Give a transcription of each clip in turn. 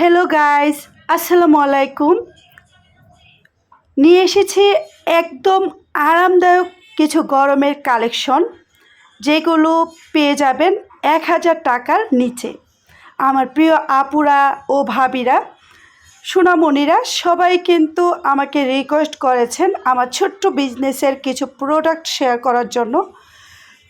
Hello guys আসসালামু আলাইকুম নিয়ে এসেছি একদম আরামদায়ক কিছু গরমের কালেকশন, যেগুলো পেয়ে যাবেন এক হাজার টাকার নিচে। আমার প্রিয় আপুরা ও ভাবিরা, সোনামণিরা, সবাই কিন্তু আমাকে রিকোয়েস্ট করেছেন আমার ছোট্ট বিজনেসের কিছু প্রোডাক্ট শেয়ার করার জন্য।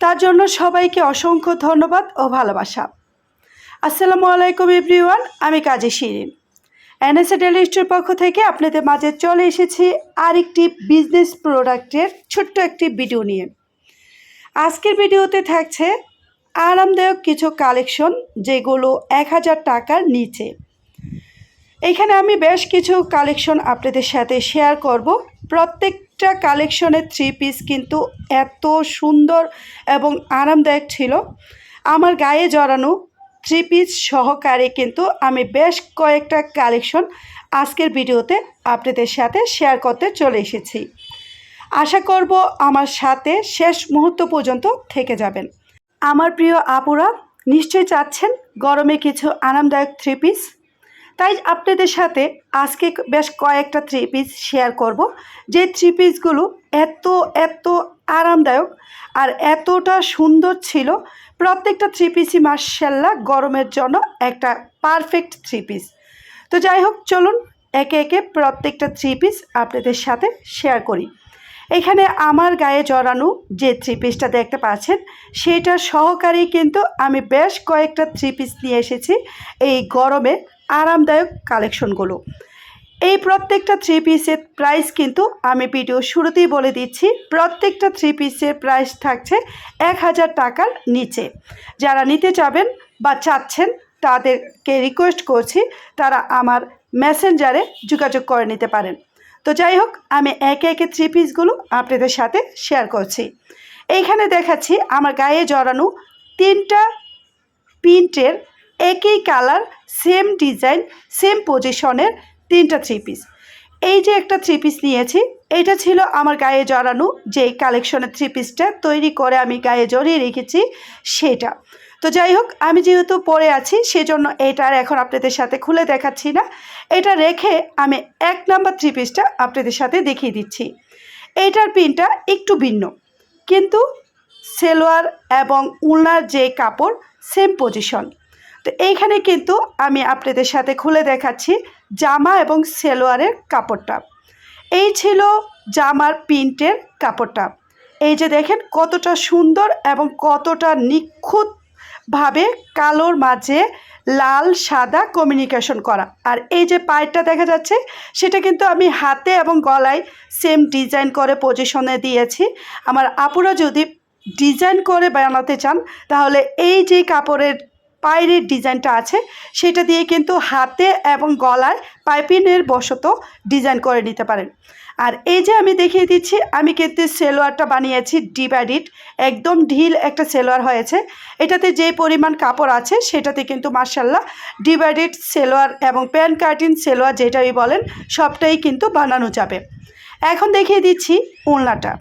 তার জন্য সবাইকে অসংখ্য ধন্যবাদ ও ভালোবাসা। আসসালামু আলাইকুম এভরিওয়ান, আমি Kazi Shirin. NSA daily store পক্ষ থেকে আপনাদের মাঝে চলে এসেছি আরেকটি বিজনেস প্রোডাক্টের ছোট্ট একটি ভিডিও নিয়ে। আজকের ভিডিওতে থাকছে আরামদায়ক কিছু কালেকশন, যেগুলো এক হাজার টাকার নিচে। এখানে আমি বেশ কিছু কালেকশন আপনাদের সাথে শেয়ার করব। প্রত্যেকটা কালেকশনের থ্রি পিস কিন্তু এত সুন্দর এবং আরামদায়ক ছিল। আমার গায়ে জড়ানো থ্রি পিস সহকারে কিন্তু আমি বেশ কয়েকটা কালেকশন আজকের ভিডিওতে আপনাদের সাথে শেয়ার করতে চলে এসেছি। আশা করব আমার সাথে শেষ মুহূর্ত পর্যন্ত থেকে যাবেন। আমার প্রিয় আপুরা, নিশ্চয়ই চাচ্ছেন গরমে কিছু আরামদায়ক থ্রি পিস তাই আপনাদের সাথে আজকে বেশ কয়েকটা থ্রি পিস শেয়ার করব। যে থ্রি পিসগুলো এত এত আরামদায়ক। আর এতটা সুন্দর ছিল, প্রত্যেকটা থ্রি পিসই মার্শাল্লাহ গরমের জন্য একটা পারফেক্ট থ্রি পিস তো যাই হোক, চলুন একে একে প্রত্যেকটা থ্রি পিস আপনাদের সাথে শেয়ার করি। এখানে আমার গায়ে জড়ানো যে থ্রি পিসটা দেখতে পাচ্ছেন সেটা সহকারেই কিন্তু আমি বেশ কয়েকটা থ্রি পিস নিয়ে এসেছি এই গরমে আরামদায়ক কালেকশনগুলো এই প্রত্যেকটা থ্রি পিসের প্রাইস কিন্তু আমি ভিডিও শুরুতেই বলে দিচ্ছি, প্রত্যেকটা থ্রি পিসের প্রাইস থাকছে এক হাজার টাকার নিচে। যারা নিতে চাবেন বা চাচ্ছেন, তাদেরকে রিকোয়েস্ট করছি, তারা আমার মেসেঞ্জারে যোগাযোগ করে নিতে পারেন। তো যাই হোক, আমি একে একে থ্রি পিসগুলো আপনাদের সাথে শেয়ার করছি। এইখানে দেখাচ্ছি আমার গায়ে জড়ানো তিনটা প্রিন্টের একই কালার সেম ডিজাইন সেম পজিশনের তিনটা থ্রি পিস এই যে একটা থ্রি পিস নিয়েছি, এইটা ছিল আমার গায়ে জড়ানো যে কালেকশনের থ্রি পিসটা তৈরি করে আমি গায়ে জড়িয়ে রেখেছি, সেটা। তো যাই হোক, আমি যেহেতু পরে আছি, সেজন্য এটা আর এখন আপনাদের সাথে খুলে দেখাচ্ছি না। এটা রেখে আমি এক নাম্বার থ্রি পিসটা আপনাদের সাথে দেখিয়ে দিচ্ছি। এইটার পিনটা একটু ভিন্ন, কিন্তু সেলোয়ার এবং উলনার যে কাপড় সেম পজিশন তো এইখানে কিন্তু আমি আপনাদের সাথে খুলে দেখাচ্ছি জামা এবং সেলোয়ারের কাপড়টা। এই ছিল জামার প্রিন্টের কাপড়টা। এই যে দেখেন কতটা সুন্দর এবং কতটা নিখুঁতভাবে কালোর মাঝে লাল, সাদা কমিউনিকেশন করা। আর এই যে পায়েরটা দেখা যাচ্ছে, সেটা কিন্তু আমি হাতে এবং গলায় সেম ডিজাইন করে পজিশনে দিয়েছি। আমার আপুরা যদি ডিজাইন করে বানাতে চান, তাহলে এই যে কাপড়ের পায়ের ডিজাইনটা আছে, সেটা দিয়ে কিন্তু হাতে এবং গলায় পাইপিনের বশত ডিজাইন করে নিতে পারেন। আর এই যে আমি দেখিয়ে দিচ্ছি, আমি কিন্তু সেলোয়ারটা বানিয়েছি ডিভাইডিড একদম ঢিল একটা সেলোয়ার হয়েছে। এটাতে যে পরিমাণ কাপড় আছে, সেটাতে কিন্তু মার্শাল্লাহ ডিভাইডেড সেলোয়ার এবং প্যান কার্টিন সেলোয়ার যেটাই বলেন, সবটাই কিন্তু বানানো যাবে। এখন দেখিয়ে দিচ্ছি উলনাটা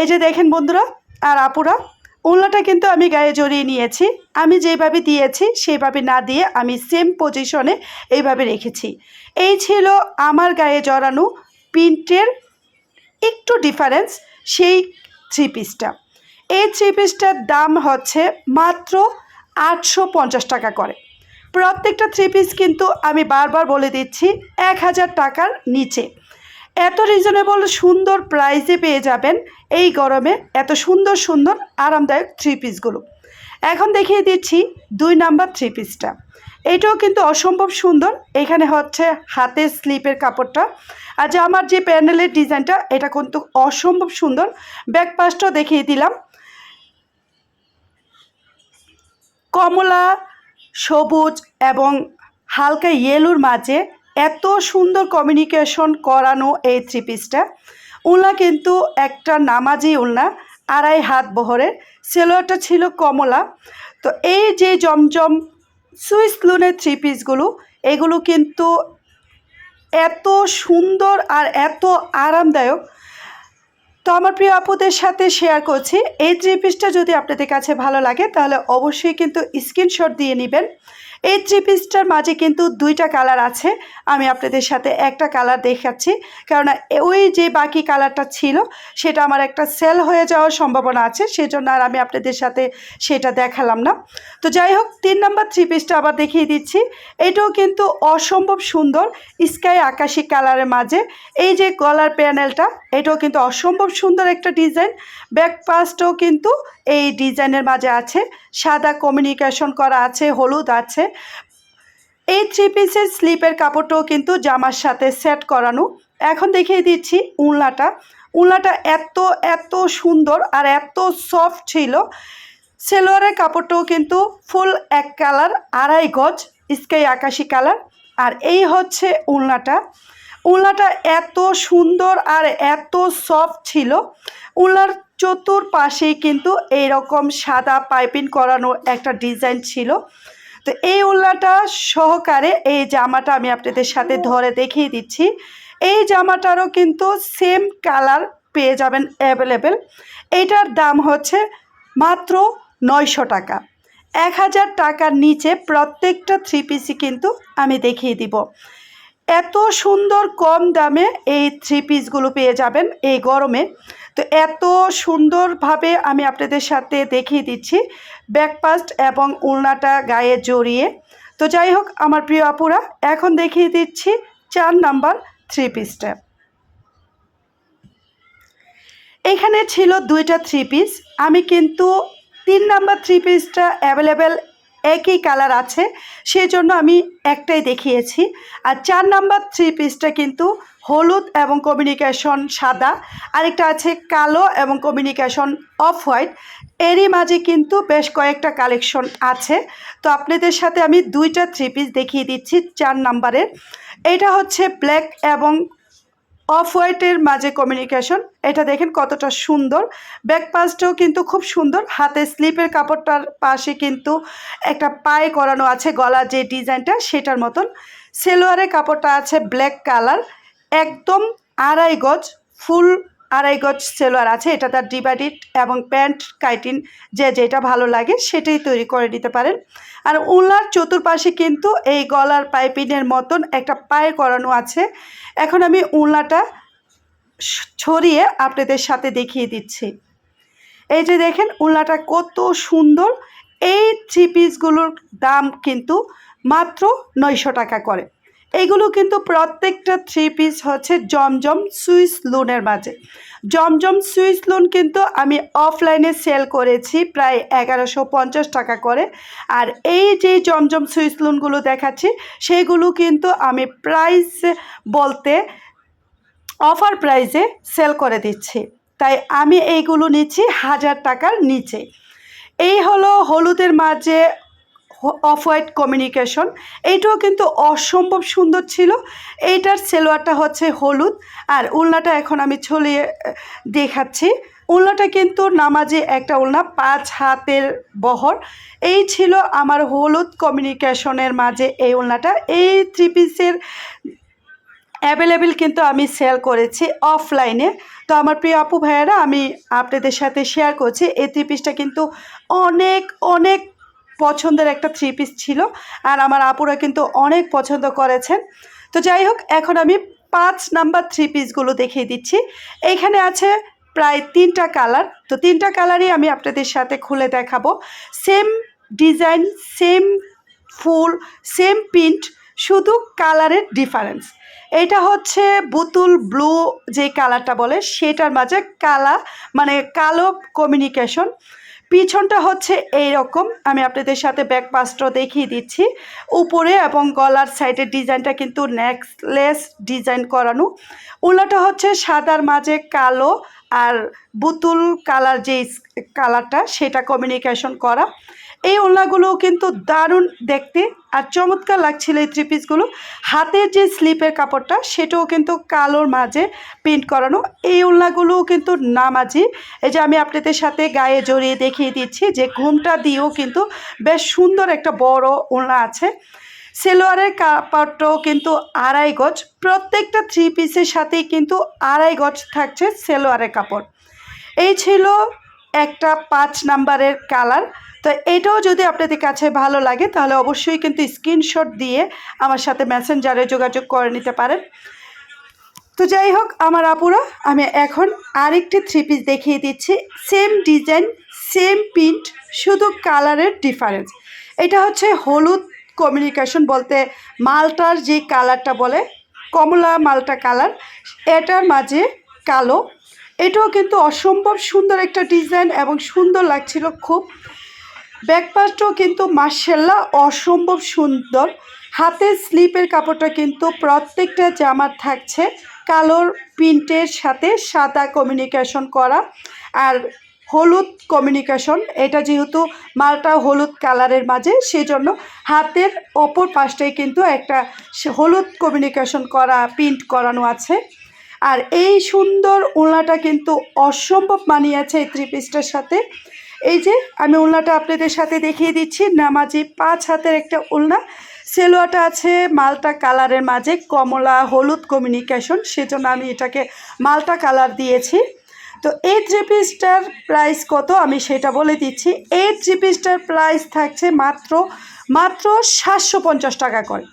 এই যে দেখেন বন্ধুরা, আর আপুরা উল্লাটা কিন্তু আমি গায়ে জড়িয়ে নিয়েছি। আমি যেভাবে দিয়েছি সেইভাবে না দিয়ে আমি সেম পজিশনে এইভাবে রেখেছি। এই ছিল আমার গায়ে জড়ানো প্রিন্টের একটু ডিফারেন্স সেই থ্রি পিসটা এই থ্রি পিসটার দাম হচ্ছে মাত্র আটশো পঞ্চাশ টাকা করে। প্রত্যেকটা থ্রি পিস কিন্তু আমি বারবার বলে দিচ্ছি, এক হাজার টাকার নিচে। এত রিজনেবল সুন্দর প্রাইসে পেয়ে যাবেন এই গরমে এত সুন্দর সুন্দর, আরামদায়ক থ্রি পিসগুলো এখন দেখিয়ে দিচ্ছি দুই নাম্বার থ্রি পিসটা এটাও কিন্তু অসম্ভব সুন্দর। এখানে হচ্ছে হাতের স্লিপের কাপড়টা। আর যে আমার যে প্যানেলের ডিজাইনটা, এটা কিন্তু অসম্ভব সুন্দর। ব্যাক দেখিয়ে দিলাম। কমলা, সবুজ এবং হালকা ইয়েলোর মাঝে এত সুন্দর কমিউনিকেশন করানো এই থ্রি পিসটা উলনা কিন্তু একটা নামাজি উলনা আড়াই হাত বহরের। সেলোয়ারটা ছিল কমলা। তো এই যে জমজম সুইস লুনের থ্রি পিসগুলো এগুলো কিন্তু এত সুন্দর আর এত আরামদায়ক। তো আমার প্রিয় আপুদের সাথে শেয়ার করছি। এই থ্রি পিসটা যদি আপনাদের কাছে ভালো লাগে, তাহলে অবশ্যই কিন্তু স্ক্রিনশট দিয়ে নেবেন। এই থ্রি পিসটার মাঝে কিন্তু দুইটা কালার আছে। আমি আপনাদের সাথে একটা কালার দেখাচ্ছি। কেননা ওই যে বাকি কালারটা ছিল, সেটা আমার একটা সেল হয়ে যাওয়ার সম্ভাবনা আছে, সেজন্য আর আমি আপনাদের সাথে সেটা দেখালাম না। তো যাই হোক, তিন নাম্বার থ্রি পিসটা আবার দেখিয়ে দিচ্ছি। এটাও কিন্তু অসম্ভব সুন্দর স্কাই আকাশি কালারের মাঝে। এই যে গলার প্যানেলটা, এটাও কিন্তু অসম্ভব সুন্দর একটা ডিজাইন। ব্যাক পাস্টও কিন্তু এই ডিজাইনের মাঝে আছে। সাদা কমিউনিকেশন করা আছে, হলুদ আছে। এই থ্রি পিসের স্লিপের কাপড়টাও কিন্তু জামার সাথে সেট করানো। এখন দেখিয়ে দিচ্ছি উনলাটা উনলাটা এত এত সুন্দর আর এত সফট ছিল। সেলোয়ারের কাপড়টাও কিন্তু ফুল এক কালার আড়াই গজ স্কাই আকাশি কালার আর এই হচ্ছে উলনাটা। উলনাটা এত সুন্দর আর এত সফট ছিল। উলনার চতুর্পাশেই কিন্তু এইরকম সাদা পাইপিং করানো একটা ডিজাইন ছিল। তো এই উল্লাটা সহকারে এই জামাটা আমি আপনাদের সাথে ধরে দেখিয়ে দিচ্ছি। এই জামাটারও কিন্তু সেম কালার পেয়ে যাবেন অ্যাভেলেবেল এইটার দাম হচ্ছে মাত্র নয়শো টাকা। এক হাজার টাকার নিচে প্রত্যেকটা থ্রি পিসই কিন্তু আমি দেখিয়ে দিব। এত সুন্দর কম দামে এই থ্রি পিসগুলো পেয়ে যাবেন এই গরমে। তো এত সুন্দরভাবে আমি আপনাদের সাথে দেখিয়ে দিচ্ছি ব্যাকপাস্ট এবং উলনাটা গায়ে জড়িয়ে। তো যাই হোক, আমার প্রিয় আপুরা, এখন দেখিয়ে দিচ্ছি চার নাম্বার থ্রি পিসটা এখানে ছিল দুইটা থ্রি পিস আমি কিন্তু তিন নাম্বার থ্রি পিসটা অ্যাভেলেবেল একই কালার আছে সেই জন্য আমি একটাই দেখিয়েছি। আর চার নাম্বার থ্রি পিসটা কিন্তু হলুদ এবং কমিউনিকেশন সাদা। আরেকটা আছে কালো এবং কমিউনিকেশন অফ হোয়াইট এরই মাঝে কিন্তু বেশ কয়েকটা কালেকশন আছে। তো আপনাদের সাথে আমি দুইটা থ্রি পিস দেখিয়ে দিচ্ছি চার নাম্বারের। এটা হচ্ছে ব্ল্যাক এবং অফ হোয়াইটের মাঝে কমিউনিকেশন এটা দেখেন কতটা সুন্দর। ব্যাক পাশটাও কিন্তু খুব সুন্দর। হাতে স্লিপের কাপড়টার পাশে কিন্তু একটা পায়ে করানো আছে গলা যে ডিজাইনটা সেটার মতন। সেলোয়ারের কাপড়টা আছে ব্ল্যাক কালার একদম আড়াই গজ, ফুল আড়াই গজ সেলোয়ার আছে। এটা তার ডিভাইডেড এবং প্যান্ট কাইটিন যে যেটা ভালো লাগে সেটাই তৈরি করে নিতে পারেন। আর উল্লার চতুর্পাশে কিন্তু এই গলার পাইপিনের মতন একটা পায়ে করানো আছে। এখন আমি উল্লাটা ছড়িয়ে আপনাদের সাথে দেখিয়ে দিচ্ছি। এই যে দেখেন উল্লাটা কত সুন্দর। এই থ্রি পিসগুলোর দাম কিন্তু মাত্র নয়শো টাকা করে। এইগুলো কিন্তু প্রত্যেকটা থ্রি পিস হচ্ছে জমজম সুইস লোনের মাঝে। জমজম সুইস লোন কিন্তু আমি অফলাইনে সেল করেছি প্রায় এগারোশো পঞ্চাশ টাকা করে। আর এই যে জমজম সুইস লোনগুলো দেখাচ্ছি সেইগুলো কিন্তু আমি প্রাইস বলতে অফার প্রাইসে সেল করে দিচ্ছি। তাই আমি এইগুলো নিচ্ছি হাজার টাকার নিচে। এই হলো হলুদের মাঝে অফ হোয়াইট কমিউনিকেশন। এইটাও কিন্তু অসম্ভব সুন্দর ছিল। এইটার সেলোয়ারটা হচ্ছে হলুদ। আর উলনাটা এখন আমি ছলিয়ে দেখাচ্ছি। উলনাটা কিন্তু নামাজে একটা উলনা, পাঁচ হাতের বহর। এই ছিল আমার হলুদ কমিউনিকেশনের মাঝে এই উলনাটা। এই থ্রি পিসের অ্যাভেলেবেল কিন্তু আমি সেল করেছি অফলাইনে তো আমার প্রিয় আপু ভাইয়েরা, আমি আপনাদের সাথে শেয়ার করছি। এই থ্রি পিসটা কিন্তু অনেক অনেক পছন্দের একটা থ্রি পিস ছিল আর আমার আপুরা কিন্তু অনেক পছন্দ করেছেন। তো যাই হোক, এখন আমি পাঁচ নাম্বার থ্রি পিসগুলো দেখিয়ে দিচ্ছি। এইখানে আছে প্রায় তিনটা কালার তো তিনটা কালারই আমি আপনাদের সাথে খুলে দেখাবো। সেম ডিজাইন সেম ফুল সেম প্রিন্ট শুধু কালারের ডিফারেন্স এটা হচ্ছে বুতুল ব্লু যে কালারটা বলে, সেটার মাঝে কালা মানে কালো কমিউনিকেশন পিছনটা হচ্ছে এই রকম আমি আপনাদের সাথে ব্যাক পাস্টও দেখিয়ে দিচ্ছি। উপরে এবং গলার সাইডের ডিজাইনটা কিন্তু নেকলেস ডিজাইন করানো। উল্লাটা হচ্ছে সাদার মাঝে কালো আর বুতুল কালার যে কালারটা সেটা কমিউনিকেশন করা। এই ওড়নাগুলোও কিন্তু দারুণ দেখতে আর চমৎকার লাগছিল এই থ্রি পিসগুলো হাতের যে স্লিপের কাপড়টা, সেটাও কিন্তু কালোর মাঝে প্রিন্ট করানো। এই ওড়নাগুলোও কিন্তু নামাজি। এই যে আমি আপনাদের সাথে গায়ে জড়িয়ে দেখিয়ে দিচ্ছি যে ঘুমটা দিয়েও কিন্তু বেশ সুন্দর একটা বড় ওড়না আছে। সেলোয়ারের কাপড়টাও কিন্তু আড়াই গজ। প্রত্যেকটা থ্রি পিসের সাথেই কিন্তু আড়াই গজ থাকছে সেলোয়ারের কাপড়। এই ছিল একটা পাঁচ নাম্বারের কালার তো এটাও যদি আপনাদের কাছে ভালো লাগে, তাহলে অবশ্যই কিন্তু স্ক্রিনশট দিয়ে আমার সাথে মেসেঞ্জারে যোগাযোগ করে নিতে পারেন। তো যাই হোক, আমার আপুরা, আমি এখন আরেকটি থ্রি পিস দেখিয়ে দিচ্ছি। সেম ডিজাইন সেম প্রিন্ট শুধু কালারের ডিফারেন্স এটা হচ্ছে হলুদ কমিউনিকেশন বলতে মালটার যে কালারটা বলে, কমলা মালটা কালার এটার মাঝে কালো। এটাও কিন্তু অসম্ভব সুন্দর একটা ডিজাইন এবং সুন্দর লাগছিল খুব। ব্যাকপার্টও কিন্তু মার্শাল্লাহ অসম্ভব সুন্দর। হাতের স্লিপের কাপড়টা কিন্তু প্রত্যেকটা জামার থাকছে। কালোর প্রিন্টের সাথে সাদা কমিউনিকেশন করা আর হলুদ কমিউনিকেশন এটা যেহেতু মালটা হলুদ কালারের মাঝে, সেজন্য হাতের ওপর পাশটাই কিন্তু একটা হলুদ কমিউনিকেশন করা প্রিন্ট করানো আছে। আর এই সুন্দর ওড়নাটা কিন্তু অসম্ভব মানিয়েছে এই থ্রি পিসটার সাথে। এই যে, আমি উলনাটা আপনাদের সাথে দেখিয়ে দিচ্ছি। নামাজি পাঁচ হাতের একটা উলনা সেলোয়াটা আছে মালটা কালারের মাঝে, কমলা, হলুদ কমিউনিকেশন সেজন্য আমি এটাকে মালটা কালার দিয়েছি। তো এই থ্রি পিসটার প্রাইস কত? আমি সেটা বলে দিচ্ছি। এই থ্রি পিসটার প্রাইস থাকছে মাত্র মাত্র সাতশো পঞ্চাশ টাকা করে।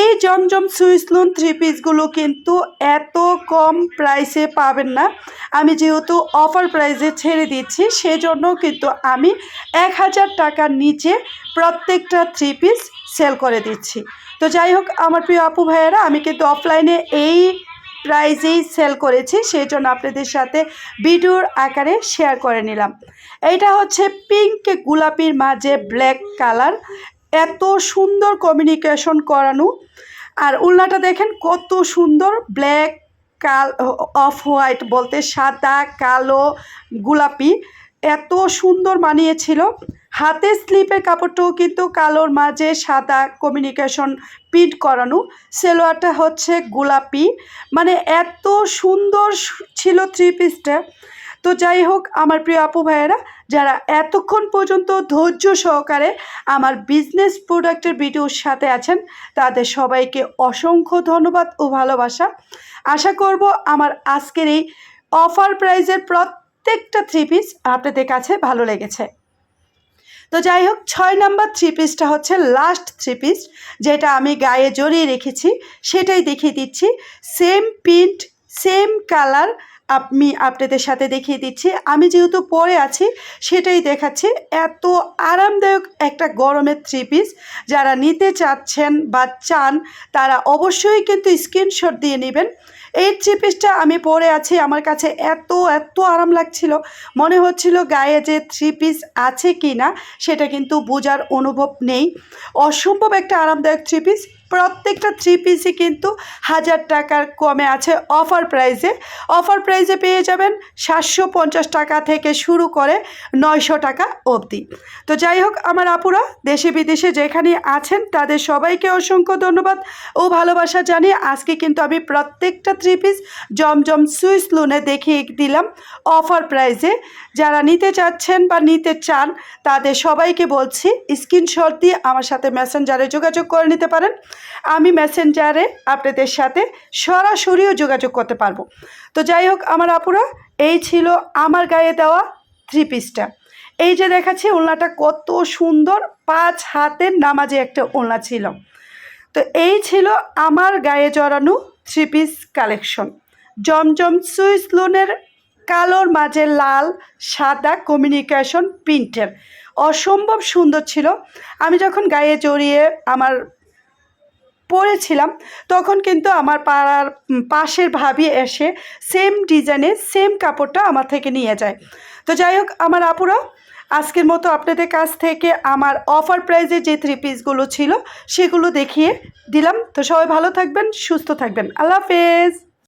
এই জমজম সুইসলুন থ্রি পিসগুলো কিন্তু এত কম প্রাইসে পাবেন না। আমি যেহেতু অফার প্রাইসে ছেড়ে দিচ্ছি, সেজন্য কিন্তু আমি এক হাজার টাকার নিচে প্রত্যেকটা থ্রি পিস সেল করে দিচ্ছি। তো যাই হোক, আমার প্রিয় আপু ভাইয়েরা, আমি কিন্তু অফলাইনে এই প্রাইজেই সেল করেছি সেই জন্য আপনাদের সাথে ভিডিওর আকারে শেয়ার করে নিলাম। এইটা হচ্ছে পিঙ্ক গোলাপির মাঝে ব্ল্যাক কালার। এত সুন্দর কমিউনিকেশন করানো। আর উল্লাটা দেখেন কত সুন্দর ব্ল্যাক কাল অফ হোয়াইট বলতে সাদা, কালো, গোলাপি এত সুন্দর মানিয়েছিল। হাতে স্লিপের কাপড়টাও কিন্তু কালোর মাঝে সাদা কমিউনিকেশন প্রিন্ট করানো। সেলোয়ারটা হচ্ছে গোলাপি। মানে এত সুন্দর ছিল থ্রি পিসটা তো যাই হোক, আমার প্রিয় আপু ভাইয়েরা, যারা এতক্ষণ পর্যন্ত ধৈর্য সহকারে আমার বিজনেস প্রোডাক্টের ভিডিওর সাথে আছেন, তাদের সবাইকে অসংখ্য ধন্যবাদ ও ভালোবাসা। আশা করব আমার আজকের এই অফার প্রাইজের প্রত্যেকটা থ্রি পিস আপনাদের কাছে ভালো লেগেছে। তো যাই হোক, ছয় নাম্বার থ্রি পিসটা হচ্ছে লাস্ট থ্রি পিস যেটা আমি গায়ে জড়িয়ে রেখেছি, সেটাই দেখিয়ে দিচ্ছি। সেম প্রিন্ট সেম কালার আমি আপনাদের সাথে দেখিয়ে দিচ্ছি। আমি যেহেতু পরে আছি, সেটাই দেখাচ্ছি। এত আরামদায়ক একটা গরমের থ্রি পিস যারা নিতে চাচ্ছেন বা চান, তারা অবশ্যই কিন্তু স্ক্রিনশট দিয়ে নেবেন। এই থ্রি পিসটা আমি পরে আছি। আমার কাছে এত এত আরাম লাগছিল। মনে হচ্ছিল গায়ে যে থ্রি পিস আছে কি না সেটা কিন্তু বোঝার অনুভব নেই। অসম্ভব একটা আরামদায়ক থ্রি পিস প্রত্যেকটা থ্রি পিসই কিন্তু হাজার টাকার কমে আছে অফার প্রাইসে অফার প্রাইসে পেয়ে যাবেন সাতশো পঞ্চাশ টাকা থেকে শুরু করে নয়শো টাকা অবধি। তো যাই হোক, আমার আপুরা, দেশে বিদেশে যেখানে আছেন, তাদের সবাইকে অসংখ্য ধন্যবাদ ও ভালোবাসা জানিয়ে আজকে কিন্তু আমি প্রত্যেকটা থ্রি পিস জমজম সুইস লোনে দেখিয়ে দিলাম অফার প্রাইসে যারা নিতে চাচ্ছেন বা নিতে চান, তাদের সবাইকে বলছি স্ক্রিনশট দিয়ে আমার সাথে মেসেঞ্জারে যোগাযোগ করে নিতে পারেন। আমি মেসেঞ্জারে আপনাদের সাথে সরাসরিও যোগাযোগ করতে পারব। তো যাই হোক, আমার আপুরা, এই ছিল আমার গায়ে দেওয়া থ্রি পিসটা এই যে দেখাচ্ছি, ওলনাটা কত সুন্দর, পাঁচ হাতের নামাজে একটা ওলনা ছিল। তো এই ছিল আমার গায়ে জড়ানো three piece collection Zamzam Swiss লোনের কালোর মাঝে লাল, সাদা কমিউনিকেশন প্রিন্টের অসম্ভব সুন্দর ছিল। আমি যখন গায়ে জড়িয়ে আমার পরেছিলাম তখন কিন্তু আমার পাড়ার পাশের ভাবি এসে সেম ডিজাইনে সেম কাপড়টা আমার থেকে নিয়ে যায়। তো যাই হোক, আমার আপুরা, আজকের মতো আপনাদের কাছ থেকে আমার অফার প্রাইজে যে থ্রি পিসগুলো ছিল, সেগুলো দেখিয়ে দিলাম। তো সবাই ভালো থাকবেন, সুস্থ থাকবেন। আল্লাহ হাফেজ।